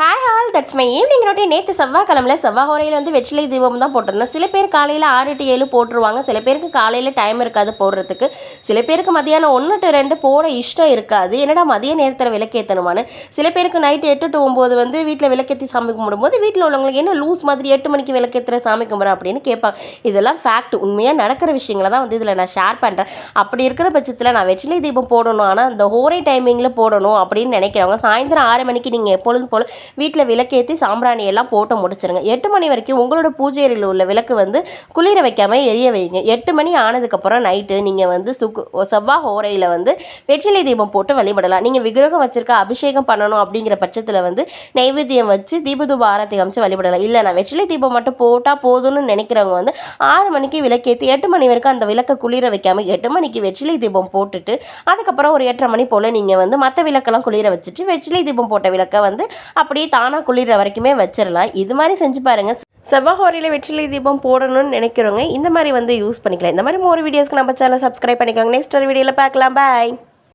Hi, all that's my evening routine நேற்று செவ்வாய்க்கிழமையில் செவ்வாய் ஹோரையில் வந்து வெற்றிலை தீபம் தான் போட்டிருந்தேன். சில பேர் காலையில் ஆறு டு ஏழு போட்டுருவாங்க. சில பேருக்கு காலையில் டைம் இருக்காது போடுறதுக்கு. சில பேருக்கு மதியானம் ஒன்று டு ரெண்டு போட இஷ்டம் இருக்காது. என்னடா மதிய நேரத்தில் விளக்கேற்றணுமான்னு சில பேருக்கு நைட்டு எட்டு டு ஒம்பது வந்து வீட்டில் விளக்கேற்றி சாமி கும்பிடும்போது வீட்டில் உள்ளவங்களுக்கு என்ன லூஸ் மாதிரி எட்டு மணிக்கு விளக்கேற்றுற சாமி கும்பிட்ற அப்படின்னு கேட்பாங்க. இதெல்லாம் ஃபேக்ட் உண்மையாக நடக்கிற விஷயங்களை தான் வந்து இதில் நான் ஷேர் பண்ணுறேன் அப்படி இருக்கிற பட்சத்தில் நான் வெற்றிலை தீபம் போடணும். ஆனால் அந்த ஹோரை டைமிங்கில் போடணும் அப்படின்னு நினைக்கிறவங்க சாயந்தரம் ஆறு மணிக்கு நீங்கள் எப்பொழுதும் போல் வீட்டில் விளக்கேற்றி சாம்பிராணி எல்லாம் போட்டு முடிச்சிருங்க. எட்டு மணி வரைக்கும் உங்களோட பூஜை அறையில் உள்ள விளக்கு வந்து குளிர வைக்காமல் எரிய வைங்க. எட்டு மணி ஆனதுக்கப்புறம் நைட்டு நீங்கள் வந்து சுக்கு செவ்வாய் ஹோரையில் வந்து வெற்றிலை தீபம் போட்டு வழிபடலாம். நீங்கள் விக்கிரகம் வச்சுருக்க அபிஷேகம் பண்ணணும் அப்படிங்கிற பட்சத்தில் வந்து நைவேத்தியம் வச்சு தீபதூப ஆரத்தி அமைச்சு வழிபடலாம். இல்லை நான் வெற்றிலை தீபம் மட்டும் போட்டால் போதும்னு நினைக்கிறவங்க வந்து ஆறு மணிக்கு விளக்கேற்றி எட்டு மணி வரைக்கும் அந்த விளக்கை குளிர வைக்காமல் எட்டு மணிக்கு வெற்றிலை தீபம் போட்டுட்டு அதுக்கப்புறம் ஒரு எட்டரை மணி போல் நீங்கள் வந்து மற்ற விளக்கெல்லாம் குளிர வச்சுட்டு வெற்றிலை தீபம் போட்ட விளக்கை வந்து அப்படியே தானாக குளிர வரைக்குமே வச்சிடலாம் இது மாதிரி செஞ்சு பாருங்கள் செவ்வாஹோரியில் வெற்றிலை தீபம் போடணும்னு நினைக்கிறவங்க இந்த மாதிரி வந்து யூஸ் பண்ணிக்கலாம். இந்த மாதிரி மோர் வீடியோஸ்க்கு நம்ம சேனல் சப்ஸ்கிரைப் பண்ணிக்கோங்க. நெக்ஸ்ட் ஒரு வீடியோவில் பார்க்கலாம். பாய்